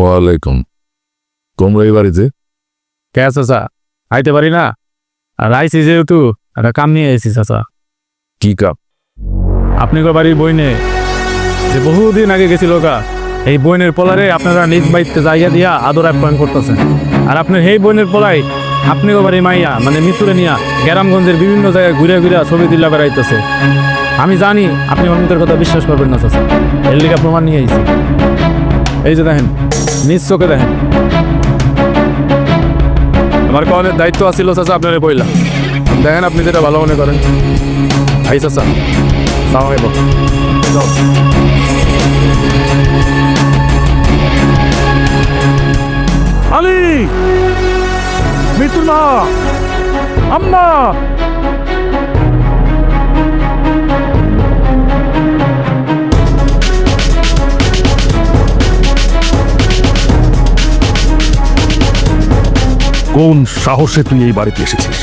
ওয়ালাইকুম। তোমরা এই বাড়িতে? কে চাচা? আইতে পারি না? আর আইসি যেহেতু একটা কাম নিয়ে এসেছি চাচা। কি কাপ আপনি গো বাড়ির বইনে যে বহুদিন আগে গেছিল গা এই বইনের পোলারে আপনারা নিজ বাড়িতে জায়গা দিয়া আদর আপ্যায়ন করতেছেন। আর আপনার এই বইনের পোলাই আপনি বাড়ির মাইয়া মানে মৃত্যুরে নিয়া গ্রামগঞ্জের বিভিন্ন জায়গায় ঘুরে ঘুরে ছবি দিল্লা বেড়াইতেছে। আমি জানি আপনি অন্যদের কথা বিশ্বাস করবেন না চাচা। এর লিগা প্রমাণ নিয়ে আইছি। এই যে দেখেন নিজ চোখে দেখেন। আমার কলের দায়িত্ব আছিল চাচা আপনার বইলা। দেখেন আপনি যেটা ভালো মনে করেন। আই চাচা সালাম আলাইকুম যাও। আলী মৃত্যু না আম্মা। কোন সাহসে তুই এই বাড়িতে এসেছিস?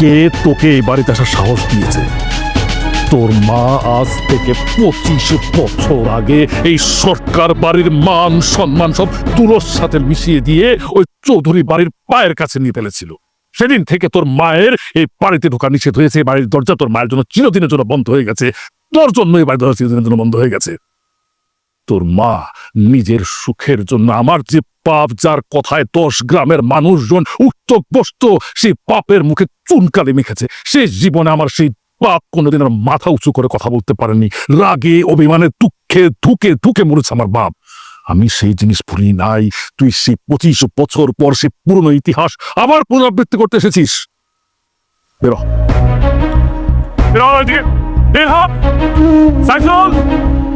কে তোকে এই বাড়িতে আসার সাহস দিয়েছে? তোর মা আজ থেকে পঁচিশ বছর আগে এই সরকার বাড়ির মান, সম্মান সব তুলোর সাথে মিশিয়ে দিয়ে ওই চৌধুরী বাড়ির পায়ের কাছে নিয়ে ফেলেছিল। সেদিন থেকে তোর মায়ের এই বাড়িতে ঢোকা নিষেধ হয়েছে বাড়ির দরজা তোর মায়ের জন্য চিরদিনের জন্য বন্ধ হয়ে গেছে। তোর জন্য এই বাড়ির দরজা চিরদিনের জন্য বন্ধ হয়ে গেছে। তোর মা নিজের সুখের জন্য আমার যে পাপ, যার কথায় দশ গ্রামের মানুষজন উক্ত বসত সেই পাপের মুখে চুনকালি মেখেছে। সে জীবনে আমার সেই পাপ কোনোদিন আর মাথা উঁচু করে কথা বলতে পারেনি। রাগে, অভিমানে দুঃখে, ধুকে ধুকে মরেছে আমার বাপ। আমি সেই জিনিস ভুলি নাই। তুই সেই পঁচিশ বছর পর সে পুরনো ইতিহাস আবার পুনরাবৃত্তি করতে এসেছিস। বেরো। বেরো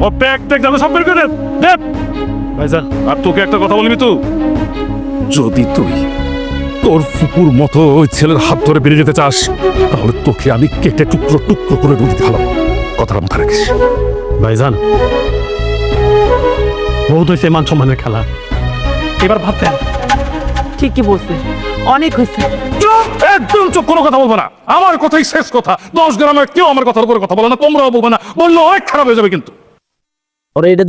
ও ব্যাগ ট্যাগ জানো সব বের করে দে ভাইজান আর তোকে একটা কথা বলবি তো? যদি তুই তোর ফুপুর মতো ওই ছেলের হাত ধরে বেরিয়ে যেতে চাস তাহলে তোকে আমি কেটে টুকরো টুকরো করে নদীতে ফেলাম কথাটা মাথা রাখিস। ভাইজান বহুত হয়েছে মান সম্মানের খেলা। এবার ভাবতে ঠিকই বলছে অনেক হয়েছে একদম চুপ কোনো কথা বলব না। আমার কথাই শেষ কথা। দশ গ্রামের কেউ আমার কথার উপরে কথা বলে না তোমরাও বলবে না। বললে অনেক খারাপ হয়ে যাবে কিন্তু। ওরা এটা দিয়ে